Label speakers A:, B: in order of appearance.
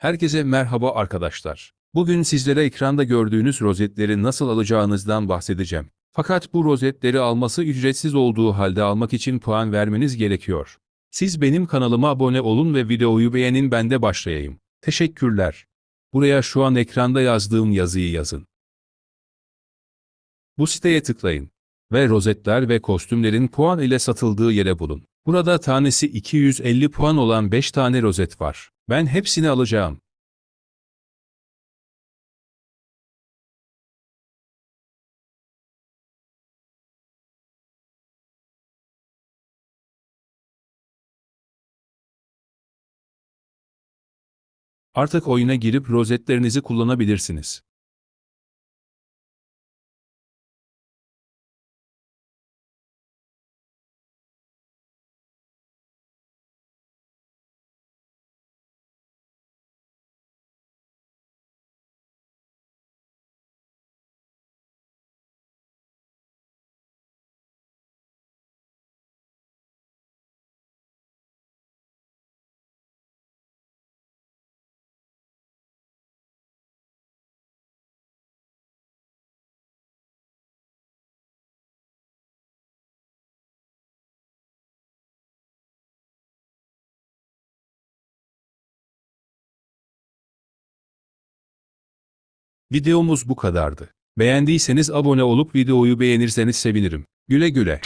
A: Herkese merhaba arkadaşlar. Bugün sizlere ekranda gördüğünüz rozetleri nasıl alacağınızdan bahsedeceğim. Fakat bu rozetleri alması ücretsiz olduğu halde almak için puan vermeniz gerekiyor. Siz benim kanalıma abone olun ve videoyu beğenin ben de başlayayım. Teşekkürler. Buraya şu an ekranda yazdığım yazıyı yazın. Bu siteye tıklayın ve rozetler ve kostümlerin puan ile satıldığı yere bulun. Burada tanesi 250 puan olan 5 tane rozet var. Ben hepsini alacağım. Artık oyuna girip rozetlerinizi kullanabilirsiniz. Videomuz bu kadardı. Beğendiyseniz abone olup videoyu beğenirseniz sevinirim. Güle güle.